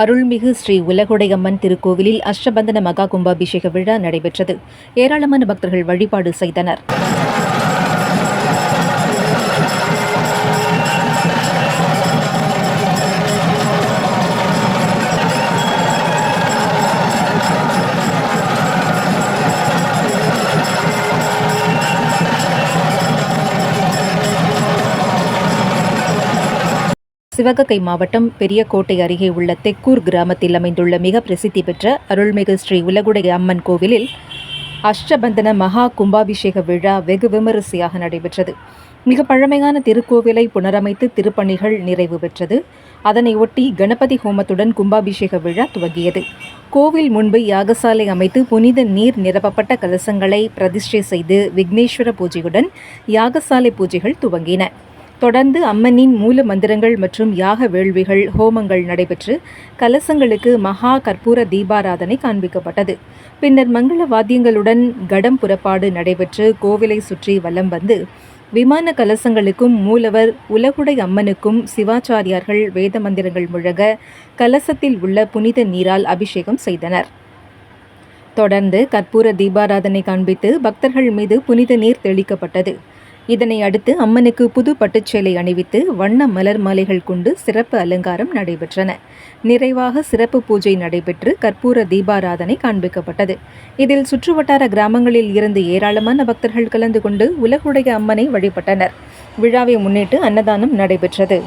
அருள்மிகு ஸ்ரீ உலகுடையம்மன் திருக்கோவிலில் அஷ்டபந்தன மகா கும்பாபிஷேக விழா நடைபெற்றது. ஏராளமான பக்தர்கள் வழிபாடு செய்தனர். சிவகங்கை மாவட்டம் பெரியகோட்டை அருகே உள்ள தெக்கூர் கிராமத்தில் அமைந்துள்ள மிக பிரசித்தி பெற்ற அருள்மிகு ஸ்ரீ உலகுடைய அம்மன் கோவிலில் அஷ்டபந்தன மகா கும்பாபிஷேக விழா வெகு விமரிசையாக நடைபெற்றது. மிக பழமையான திருக்கோவிலை புனரமைத்து திருப்பணிகள் நிறைவு பெற்றது. அதனை ஒட்டி கணபதி ஹோமத்துடன் கும்பாபிஷேக விழா துவங்கியது. கோவில் முன்பு யாகசாலை அமைத்து புனித நீர் நிரப்பப்பட்ட கலசங்களை பிரதிஷ்டை செய்து விக்னேஸ்வர பூஜையுடன் யாகசாலை பூஜைகள் துவங்கின. தொடர்ந்து அம்மனின் மூல மந்திரங்கள் மற்றும் யாக வேள்விகள் ஹோமங்கள் நடைபெற்று கலசங்களுக்கு மகா கற்பூர தீபாராதனை காண்பிக்கப்பட்டது. பின்னர் மங்கள வாத்தியங்களுடன் கடம் புறப்பாடு நடைபெற்று கோவிலை சுற்றி வலம் வந்து விமான கலசங்களுக்கும் மூலவர் உலகுடை அம்மனுக்கும் சிவாச்சாரியார்கள் வேத மந்திரங்கள் முழங்க கலசத்தில் உள்ள புனித நீரால் அபிஷேகம் செய்தனர். தொடர்ந்து கற்பூர தீபாராதனை காண்பித்து பக்தர்கள் மீது புனித நீர் தெளிக்கப்பட்டது. இதனை அடுத்து அம்மனுக்கு புது பட்டுச்சேலை அணிவித்து வண்ண மலர் மாலைகள் கொண்டு சிறப்பு அலங்காரம் நடைபெற்றன. நிறைவாக சிறப்பு பூஜை நடைபெற்று கற்பூர தீபாராதனை காண்பிக்கப்பட்டது. இதில் சுற்றுவட்டார கிராமங்களில் இருந்து ஏராளமான பக்தர்கள் கலந்து கொண்டு உலகுடைய அம்மனை வழிபட்டனர். விழாவை முன்னிட்டு அன்னதானம் நடைபெற்றது.